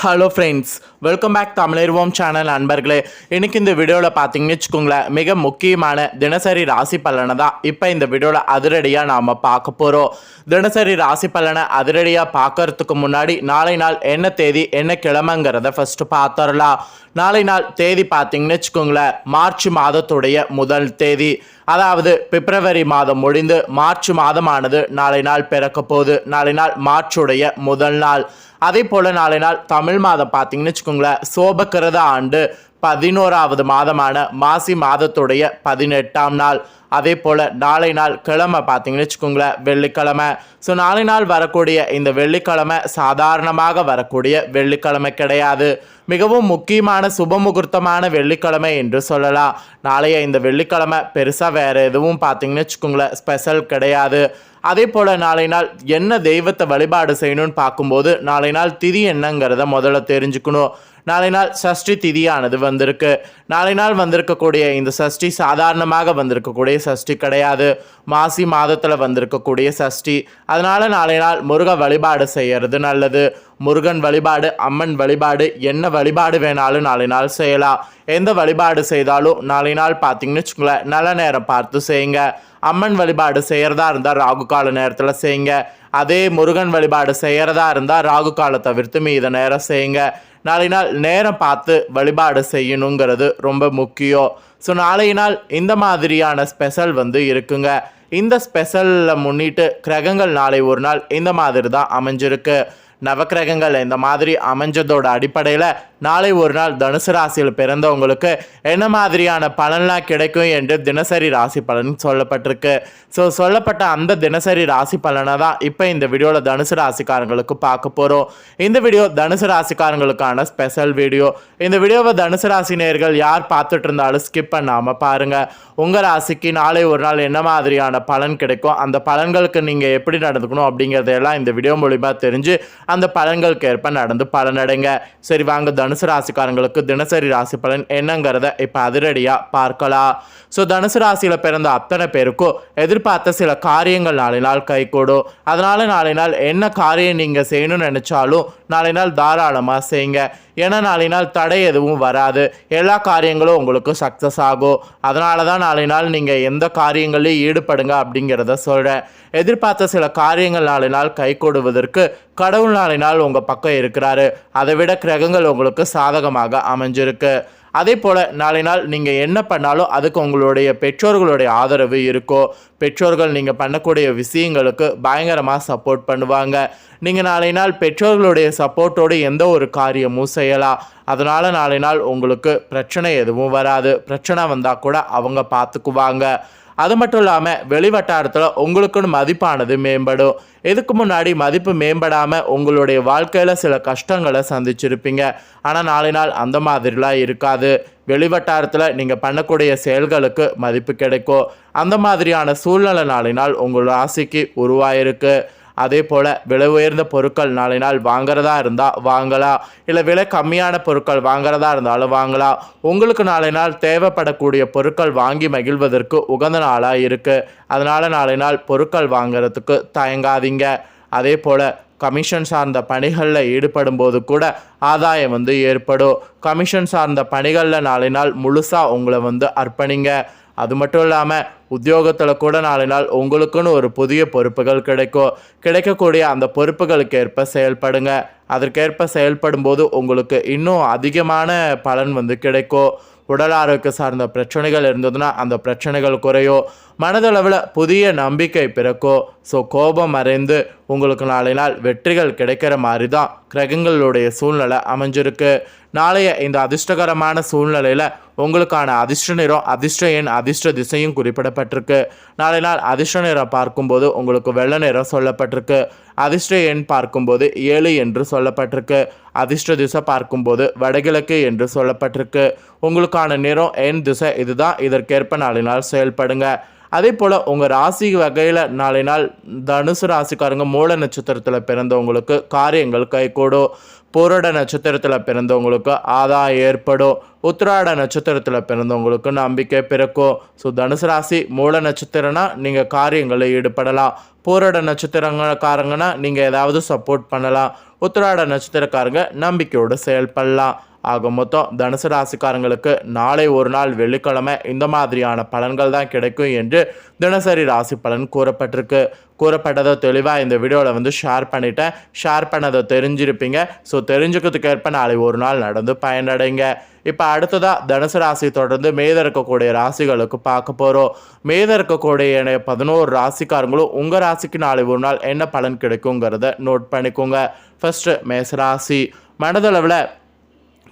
Hello friends welcome back தமிழர்வோம் channel நண்பர்களே. இன்றைக்கி இந்த வீடியோவில் பார்த்தீங்கன்னு வச்சுக்கோங்களேன் மிக முக்கியமான தினசரி ராசி பலனை தான் இப்போ இந்த வீடியோவில் அதிரடியாக நாம் பார்க்க போகிறோம் தினசரி ராசி பலனை அதிரடியாக பார்க்கறதுக்கு முன்னாடி நாளை நாள் என்ன தேதி என்ன கிழமைங்கிறத ஃபஸ்ட்டு பார்த்துடலாம் நாளை நாள் தேதி பார்த்தீங்கன்னு வச்சுக்கோங்களேன் மார்ச் மாதத்துடைய முதல் தேதி. அதாவது பிப்ரவரி மாதம் முடிந்து மார்ச் மாதமானது நாளை நாள் பிறக்க போகுது. நாளை நாள் மார்ச்சுடைய முதல் நாள். அதே போல் நாளை நாள் தமிழ் மாதம் பார்த்தீங்கன்னு வச்சுக்கோங்களேன் சோபக்கிரத ஆண்டு. பதினோராவது மாதமான மாசி மாதத்துடைய பதினெட்டாம் நாள். அதே போல் நாளை நாள் கிழமை பார்த்தீங்கன்னு வச்சுக்கோங்களேன் வெள்ளிக்கிழமை. ஸோ நாளை நாள் வரக்கூடிய இந்த வெள்ளிக்கிழமை சாதாரணமாக வரக்கூடிய வெள்ளிக்கிழமை கிடையாது. மிகவும் முக்கியமான சுப முகூர்த்தமான வெள்ளிக்கிழமை என்று சொல்லலாம். நாளைய இந்த வெள்ளிக்கிழமை பெருசாக வேறு எதுவும் பார்த்தீங்கன்னு வச்சுக்கோங்களேன் ஸ்பெஷல் கிடையாது. அதே போல் நாளை நாள் என்ன தெய்வத்தை வழிபாடு செய்யணும்னு பார்க்கும்போது நாளை நாள் திதி என்னங்கிறத முதல்ல தெரிஞ்சுக்கணும். நாளை நாள் சஷ்டி திதியானது வந்திருக்கு. நாளை நாள் வந்திருக்கக்கூடிய இந்த சஷ்டி சாதாரணமாக வந்திருக்கக்கூடிய சஷ்டி கிடையாது. மாசி மாதத்தில் வந்திருக்கக்கூடிய சஷ்டி. அதனால் நாளை நாள் முருக வழிபாடு செய்யறது நல்லது. முருகன் வழிபாடு அம்மன் வழிபாடு என்ன வழிபாடு வேணாலும் நாளை நாள் செய்யலாம். எந்த வழிபாடு செய்தாலும் நாளை நாள் பார்த்தீங்கன்னு வச்சுக்கோங்களேன் நல்ல நேரம் பார்த்து செய்யுங்க. அம்மன் வழிபாடு செய்கிறதா இருந்தால் ராகு கால நேரத்தில் செய்யுங்க. அதே முருகன் வழிபாடு செய்கிறதா இருந்தால் ராகு காலை தவிர்த்து மீத நேரம் செய்யுங்க. நாளை நாள் நேரம் பார்த்து வழிபாடு செய்யணுங்கிறது ரொம்ப முக்கியம். ஸோ நாளை நாள் இந்த மாதிரியான ஸ்பெஷல் வந்து இருக்குங்க. இந்த ஸ்பெஷலில் முன்னிட்டு கிரகங்கள் நாளை ஒரு நாள் இந்த மாதிரி தான் அமைஞ்சிருக்கு. நவக்கிரகங்கள் இந்த மாதிரி அமைஞ்சதோட அடிப்படையில் நாளை ஒரு நாள் தனுசு ராசியில் பிறந்தவங்களுக்கு என்ன மாதிரியான பலன்லாம் கிடைக்கும் என்று தினசரி ராசி பலன் சொல்லப்பட்டிருக்கு. ஸோ சொல்லப்பட்ட அந்த தினசரி ராசி பலனை தான் இப்போ இந்த வீடியோவில் தனுசு ராசிக்காரங்களுக்கு பார்க்க போகிறோம் இந்த வீடியோ தனுசு ராசிக்காரங்களுக்கான ஸ்பெஷல் வீடியோ. இந்த வீடியோவை தனுசு ராசி நேர்கள் யார் பார்த்துட்டு இருந்தாலும் ஸ்கிப் பண்ணாமல் பாருங்கள் உங்கள் ராசிக்கு நாளை ஒரு நாள் என்ன மாதிரியான பலன் கிடைக்கும்? அந்த பலன்களுக்கு நீங்கள் எப்படி நடந்துக்கணும் அப்படிங்கிறதையெல்லாம் இந்த வீடியோ மூலிமா தெரிஞ்சு அந்த பலன்களுக்கு ஏற்ப நடந்து பலனடைங்க சரி வாங்க தனுசு ராசிக்காரங்களுக்கு தினசரி ராசி பலன் என்னங்கிறத இப்போ அதிரடியாக பார்க்கலாம். ஸோ தனுசு ராசியில் பிறந்த அத்தனை பேருக்கும் எதிர்பார்த்த சில காரியங்கள் நாளை நாள் கைகூடும். அதனால் நாளை நாள் என்ன காரியம் நீங்கள் செய்யணும்னு நினச்சாலும் நாளை நாள் தாராளமாக செய்யுங்க ஏன்னா நாளை நாள் தடை எதுவும் வராது. எல்லா காரியங்களும் உங்களுக்கு சக்ஸஸ் ஆகும். அதனால தான் நாளை நாள் நீங்கள் எந்த காரியங்களையும் ஈடுபடுங்க அப்படிங்கிறத சொல்கிறேன் எதிர்பார்த்த சில காரியங்கள் நாளை நாள் கை கொடுவதற்கு கடவுள் நாளை நாள் உங்கள் பக்கம் இருக்கிறாரு. அதை விட கிரகங்கள் உங்களுக்கு சாதகமாக அமைஞ்சிருக்கு. அதே போல் நாளை நாள் நீங்கள் என்ன பண்ணாலும் அதுக்கு உங்களுடைய பெற்றோர்களுடைய ஆதரவு இருக்கோ பெற்றோர்கள் நீங்கள் பண்ணக்கூடிய விஷயங்களுக்கு பயங்கரமாக சப்போர்ட் பண்ணுவாங்க. நீங்கள் நாளை நாள் பெற்றோர்களுடைய சப்போர்ட்டோடு எந்த ஒரு காரியமும் செய்யலாம். அதனால் நாளை நாள் உங்களுக்கு பிரச்சனை எதுவும் வராது. பிரச்சனை வந்தால் கூட அவங்க பார்த்துக்குவாங்க அது மட்டும் இல்லாமல் வெளிவட்டாரத்தில் உங்களுக்குன்னு மதிப்பானது மேம்படும். இதுக்கு முன்னாடி மதிப்பு மேம்படாமல் உங்களுடைய வாழ்க்கையில் சில கஷ்டங்களை சந்திச்சிருப்பீங்க. ஆனால் நாளை நாள் அந்த மாதிரிலாம் இருக்காது. வெளிவட்டாரத்தில் நீங்கள் பண்ணக்கூடிய செயல்களுக்கு மதிப்பு கிடைக்கும். அந்த மாதிரியான சூழ்நிலை நாளை நாள் உங்கள் ராசிக்கு உருவாயிருக்கு. அதே போல் விலை உயர்ந்த பொருட்கள் நாளை நாள் வாங்குறதா இருந்தால் வாங்கலாம் இல்லை விலை கம்மியான பொருட்கள் வாங்குறதா இருந்தாலும் வாங்கலாம் உங்களுக்கு நாளை நாள் தேவைப்படக்கூடிய பொருட்கள் வாங்கி மகிழ்வதற்கு உகந்த நாளாக இருக்குது அதனால் நாளை நாள் பொருட்கள் வாங்குறதுக்கு தயங்காதீங்க. அதே போல் கமிஷன் சார்ந்த பணிகளில் ஈடுபடும் போது கூட ஆதாயம் வந்து ஏற்படும். கமிஷன் சார்ந்த பணிகளில் நாளை நாள் முழுசாக உங்களை வந்து அர்ப்பணிங்க. அது மட்டும் இல்லாமல் உத்தியோகத்தில் கூட நாளை நாள் உங்களுக்குன்னு ஒரு புதிய பொறுப்புகள் கிடைக்கும். கிடைக்கக்கூடிய அந்த பொறுப்புகளுக்கு ஏற்ப செயல்படுங்க. அதற்கேற்ப செயல்படும் போது உங்களுக்கு இன்னும் அதிகமான பலன் வந்து கிடைக்கும். உடல் ஆரோக்கியம் சார்ந்த பிரச்சனைகள் இருந்ததுன்னா அந்த பிரச்சனைகள் குறையும். மனதளவில் புதிய நம்பிக்கை பிறக்கும். ஸோ கோபம் மறைந்து உங்களுக்கு நாளை நாள் வெற்றிகள் கிடைக்கிற மாதிரி தான் கிரகங்களுடைய சூழ்நிலை அமைஞ்சிருக்கு. நாளைய இந்த அதிர்ஷ்டகரமான சூழ்நிலையில் உங்களுக்கான அதிர்ஷ்ட நிறம் அதிர்ஷ்ட எண் அதிர்ஷ்ட திசையும் குறிப்பிடப்பட்டிருக்கு. நாளை நாள் அதிர்ஷ்ட நிறம் பார்க்கும்போது உங்களுக்கு வெள்ள நிறம் சொல்லப்பட்டிருக்கு. அதிர்ஷ்ட எண் பார்க்கும்போது ஏழு என்று சொல்லப்பட்டிருக்கு. அதிர்ஷ்ட திசை பார்க்கும்போது வடகிழக்கு என்று சொல்லப்பட்டிருக்கு. உங்களுக்கான நிறம் எண் திசை இதுதான். இதற்கேற்ப நாளை நாள் செயல்படுங்க. அதே போல் உங்கள் ராசி வகையில் நாளை நாள் தனுசு ராசிக்காரங்க மூல நட்சத்திரத்தில் பிறந்தவங்களுக்கு காரியங்கள் கைகூடும். புரட நட்சத்திரத்தில் பிறந்தவங்களுக்கு ஆதாயம் ஏற்படும். உத்திராட நட்சத்திரத்தில் பிறந்தவங்களுக்கு நம்பிக்கை பிறக்கும். ஸோ தனுசு ராசி மூல நட்சத்திரம்னா நீங்கள் காரியங்களில் ஈடுபடலாம். பூரட நட்சத்திரக்காரங்கன்னா நீங்கள் ஏதாவது சப்போர்ட் பண்ணலாம். உத்திராட நட்சத்திரக்காரங்க நம்பிக்கையோடு செயல்படலாம். ஆக மொத்தம் தனுசு ராசிக்காரங்களுக்கு நாளை ஒரு நாள் வெள்ளிக்கிழமை இந்த மாதிரியான பலன்கள் தான் கிடைக்கும் என்று தினசரி ராசி பலன் கூறப்பட்டிருக்கு. கூறப்பட்டதை தெளிவாக இந்த வீடியோவில் வந்து ஷேர் பண்ணிட்டேன். ஷேர் பண்ணதை தெரிஞ்சிருப்பீங்க. ஸோ தெரிஞ்சுக்கிறதுக்கு ஏற்ப நாளை ஒரு நாள் நடந்து பயனடைங்க. இப்போ அடுத்ததாக தனுசு ராசி தொடர்ந்து மேத இருக்கக்கூடிய ராசிகளுக்கு பார்க்க போகிறோம் மேத இருக்கக்கூடிய பதினோரு ராசிக்காரங்களும் உங்கள் ராசிக்கு நாளை ஒரு நாள் என்ன பலன் கிடைக்குங்கிறத நோட் பண்ணிக்கோங்க. ஃபஸ்ட்டு மேசராசி மனதளவில்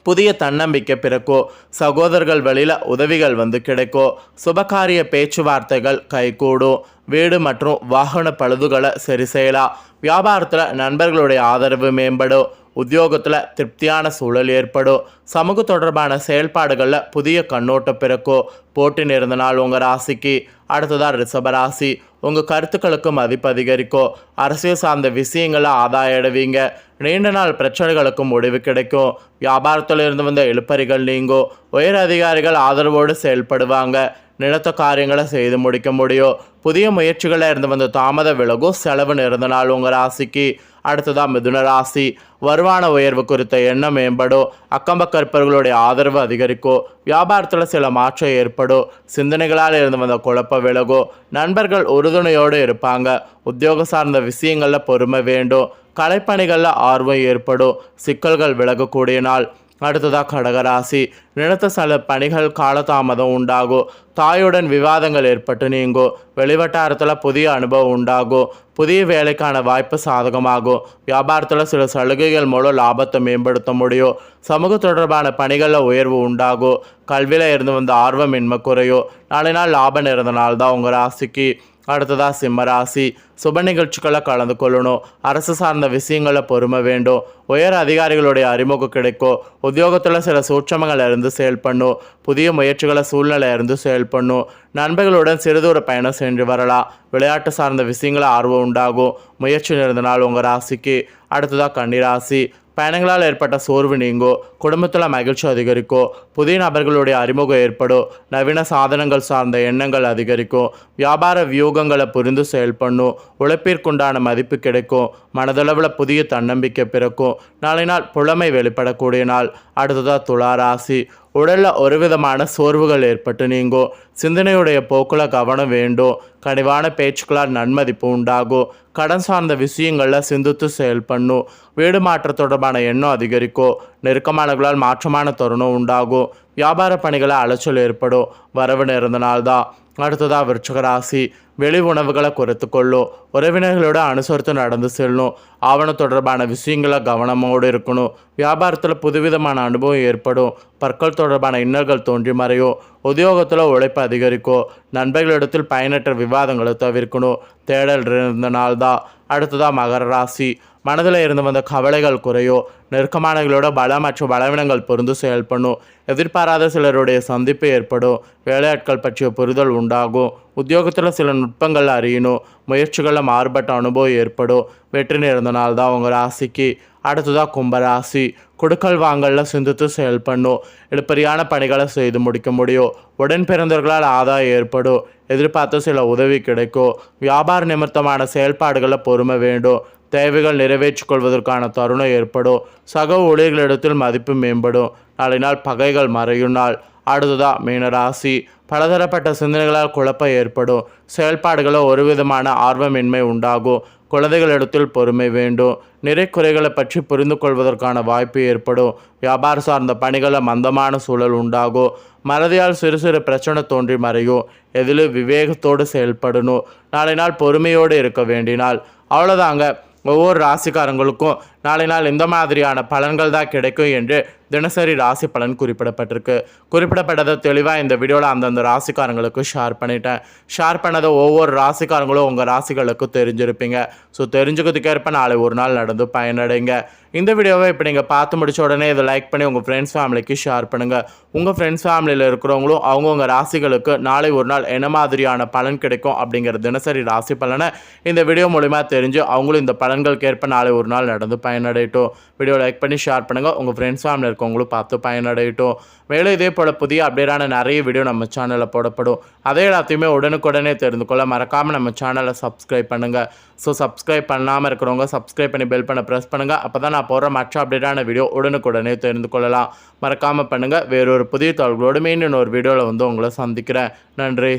புதிய தன்னம்பிக்கை பிறக்கும் சகோதரர்கள் வழியில் உதவிகள் வந்து கிடைக்கும் சுபகாரிய பேச்சுவார்த்தைகள் கைகூடும் வீடு மற்றும் வாகன பழுதுகளை சரி செய்யலாம் வியாபாரத்தில் நண்பர்களுடைய ஆதரவு மேம்படும் உத்தியோகத்தில் திருப்தியான சூழல் ஏற்படும். சமூக தொடர்பான செயல்பாடுகளில் புதிய கண்ணோட்டம் பிறக்கும். போட்டி நிறந்த நாள் உங்கள் ராசிக்கு. அடுத்ததாக ரிஷபராசி உங்கள் கருத்துக்களுக்கு மதிப்பு அதிகரிக்கும். அரசியல் சார்ந்த விஷயங்களை ஆதாயம் நீண்ட நாள் பிரச்சனைகளுக்கும் முடிவு கிடைக்கும். வியாபாரத்தில் இருந்து வந்த இழுப்பறிகள் நீங்கும். உயர் அதிகாரிகள் ஆதரவோடு செயல்படுவாங்க. நினைத்த காரியங்களை செய்து முடிக்க முடியும் புதிய முயற்சிகளில் இருந்து வந்த தாமத விலகும் செலவு நிறந்தனால் உங்கள் ராசிக்கு? அடுத்ததாக மிதுன ராசி. வருமான உயர்வு குறித்த எண்ணம் மேம்படும் அக்கம்பக்க இருப்பவர்களுடைய ஆதரவு அதிகரிக்கும் வியாபாரத்தில் சில மாற்றம் ஏற்படும் சிந்தனைகளால் இருந்து வந்த குழப்பம் விலகும் நண்பர்கள் உறுதுணையோடு இருப்பாங்க. உத்தியோக சார்ந்த விஷயங்களில் பொறுமை வேண்டும் கலைப்பணிகளில் ஆர்வம் ஏற்படும் சிக்கல்கள் விலகக்கூடிய நாள். அடுத்ததாக கடகராசி நிலத்த சில பணிகள் காலதாமதம் உண்டாகும் தாயுடன் விவாதங்கள் ஏற்பட்டு நீங்கும் வெளிவட்டாரத்தில் புதிய அனுபவம் உண்டாகும் புதிய வேலைக்கான வாய்ப்பு சாதகமாகும் வியாபாரத்தில் சில சலுகைகள் மூலம் லாபத்தை மேம்படுத்த முடியும் சமூக தொடர்பான பணிகளில் உயர்வு உண்டாகும் கல்வியில் இருந்து வந்த ஆர்வம் இன்மை குறையும் நாளை நாள் லாபம் இருந்த நாள் தான் உங்கள் ராசிக்கு. அடுத்ததாக சிம்மராசி சுப நிகழ்ச்சிகளை கலந்து கொள்ளணும். அரசு சார்ந்த விஷயங்களை பொறுமை வேண்டும். உயர் அதிகாரிகளுடைய அறிமுகம் கிடைக்கும். உத்தியோகத்தில் சில சூட்சமங்கள் இருந்து செயல்படணும். புதிய முயற்சிகளை சூழ்நிலை இருந்து செயல்படணும் நண்பர்களுடன் சிறுதூர பயணம் சென்று வரலாம். விளையாட்டு சார்ந்த விஷயங்கள ஆர்வம் உண்டாகும். முயற்சி நிறந்த நாள் உங்கள் ராசிக்கு. அடுத்ததாக கன்னிராசி பயணங்களால் ஏற்பட்ட சோர்வு நீங்கும். குடும்பத்தில் மகிழ்ச்சி அதிகரிக்கும். புதிய நபர்களுடைய அறிமுகம் ஏற்படும். நவீன சாதனங்கள் சார்ந்த எண்ணங்கள் அதிகரிக்கும். வியாபார வியூகங்களை புரிந்து செயல்படணும் உழைப்பிற்குண்டான மதிப்பு கிடைக்கும். மனதளவில் புதிய தன்னம்பிக்கை பிறக்கும். நாளை நாள் புலமை வெளிப்படக்கூடிய நாள். அடுத்ததாக துளா ராசி உடலில் ஒரு விதமான சோர்வுகள் ஏற்பட்டு நீங்கும் சிந்தனையுடைய போக்கில் கவனம் வேண்டும் கனிவான பேச்சுக்களால் நன்மதிப்பு உண்டாகும் கடன் சார்ந்த விஷயங்களில் சிந்தித்து செயல்படணும் வீடு மாற்ற தொடர்பான எண்ணம் அதிகரிக்கும் நெருக்கமானவர்களால் மாற்றமான தருணம் உண்டாகும் வியாபார பணிகளை அலைச்சல் ஏற்படும் வரவு நிறந்த நாள் தான் அடுத்ததாக விருச்சக ராசி வெளி உணவுகளை குறைத்து கொள்ளும் உறவினர்களோட அனுசரித்து நடந்து செல்லணும் ஆவணம் தொடர்பான விஷயங்களை கவனமோடு இருக்கணும் வியாபாரத்தில் புதுவிதமான அனுபவம் ஏற்படும் பற்கள் தொடர்பான இன்னல்கள் தோன்றி மறையும் உத்தியோகத்தில் உழைப்பு அதிகரிக்கும் நண்பர்களிடத்தில் பயனற்ற விவாதங்களை தவிர்க்கணும் தேடல் இருந்த நாள் தான் அடுத்ததாக மகர ராசி. மனதில் இருந்து வந்த கவலைகள் குறையோ நெருக்கமானங்களோட பலம் மற்றும் பலவீனங்கள் பொருந்து செயல்படணும். எதிர்பாராத சிலருடைய சந்திப்பு ஏற்படும். வேலையாட்கள் பற்றிய புரிதல் உண்டாகும். உத்தியோகத்தில் சில நுட்பங்கள் அறியணும். முயற்சிகளில் மாறுபட்ட அனுபவம் ஏற்படும். வெற்றி நிறந்த நாள் தான் உங்கள் ராசிக்கு. அடுத்ததாக கும்பராசி. கொடுக்கல் வாங்கலில் சிந்தித்து செயல் பண்ணும் இழுப்பறியான பணிகளை செய்து முடிக்க முடியும். உடன் பிறந்தவர்களால் ஆதாயம் ஏற்படும். எதிர்பார்த்த சில உதவி கிடைக்கும். வியாபார நிமித்தமான செயல்பாடுகளை பொறுமை வேண்டும். தேவைகள் நிறைவேற்றிக் கொள்வதற்கான தருணம் ஏற்படும். சக ஊழியர்களிடத்தில் மதிப்பு மேம்படும். நாளை நாள் பகைகள் மறையும் நாள். அடுத்ததா மீனராசி பலதரப்பட்ட சிந்தனைகளால் குழப்பம் ஏற்படும். செயல்பாடுகளில் ஒரு விதமான ஆர்வமின்மை உண்டாகும். குழந்தைகளிடத்தில் பொறுமை வேண்டும். நிறை குறைகளை பற்றி புரிந்து கொள்வதற்கான வாய்ப்பு ஏற்படும். வியாபார சார்ந்த பணிகளில் மந்தமான சூழல் உண்டாகும். மறதியால் சிறு சிறு பிரச்சனை தோன்றி மறையும். எதிலும் விவேகத்தோடு செயல்படணும். நாளை நாள் பொறுமையோடு இருக்க வேண்டினால். அவ்வளோதாங்க ஒவ்வொரு ராசிக்காரங்களுக்கும் நாளை நாள் இந்த மாதிரியான பலன்கள் தான் கிடைக்கும் என்று தினசரி ராசி பலன் குறிப்பிடப்பட்டிருக்கு. குறிப்பிடப்பட்டதை தெளிவாக இந்த வீடியோவில் அந்தந்த ராசிக்காரங்களுக்கு ஷேர் பண்ணிட்டேன். ஷேர் பண்ணதை ஒவ்வொரு ராசிக்காரங்களும் உங்கள் ராசிகளுக்கு தெரிஞ்சிருப்பீங்க. ஸோ தெரிஞ்சுக்கிறதுக்கேற்ப நாளை ஒரு நாள் நடந்து பயனடைங்க. இந்த வீடியோவை இப்போ நீங்கள் பார்த்து முடிச்ச உடனே இதை லைக் பண்ணி உங்கள் ஃப்ரெண்ட்ஸ் ஃபேமிலிக்கு ஷேர் பண்ணுங்கள் உங்கள் ஃப்ரெண்ட்ஸ் ஃபேமிலியில் இருக்கிறவங்களும் அவங்கவுங்க ராசிகளுக்கு நாளை ஒரு நாள் என்ன மாதிரியான பலன் கிடைக்கும் அப்படிங்கிற தினசரி ராசி பலனை இந்த வீடியோ மூலிமா தெரிஞ்சு அவங்களும் இந்த பலன்களுக்கு ஏற்ப நாளை ஒரு நாள் நடந்து பயனடையட்டும். வீடியோ லைக் பண்ணி ஷேர் பண்ணுங்கள் உங்கள் ஃப்ரெண்ட்ஸ் ஃபேமிலி இருக்கவங்களும் பார்த்து பயனடையட்டும். மேலும் இதே போல் புதிய அப்டேட்டான நிறைய வீடியோ நம்ம சேனலில் போடப்படும். அதே எல்லாத்தையுமே உடனுக்குடனே தெரிந்து கொள்ள மறக்காமல் நம்ம சேனலை சப்ஸ்கிரைப் பண்ணுங்கள் ஸோ சப்ஸ்கிரைப் பண்ணாமல் இருக்கிறவங்க சப்ஸ்கிரைப் பண்ணி பெல் பண்ண ப்ரெஸ் பண்ணுங்கள் அப்போ தான் நான் போடுற மற்ற அப்டேட்டான வீடியோ உடனுக்குடனே தெரிந்து கொள்ளலாம். மறக்காமல் பண்ணுங்கள் வேறொரு புதிய தகவல்களோடு மீண்டும் ஒரு வீடியோவில் வந்து உங்களை சந்திக்கிறேன். நன்றி.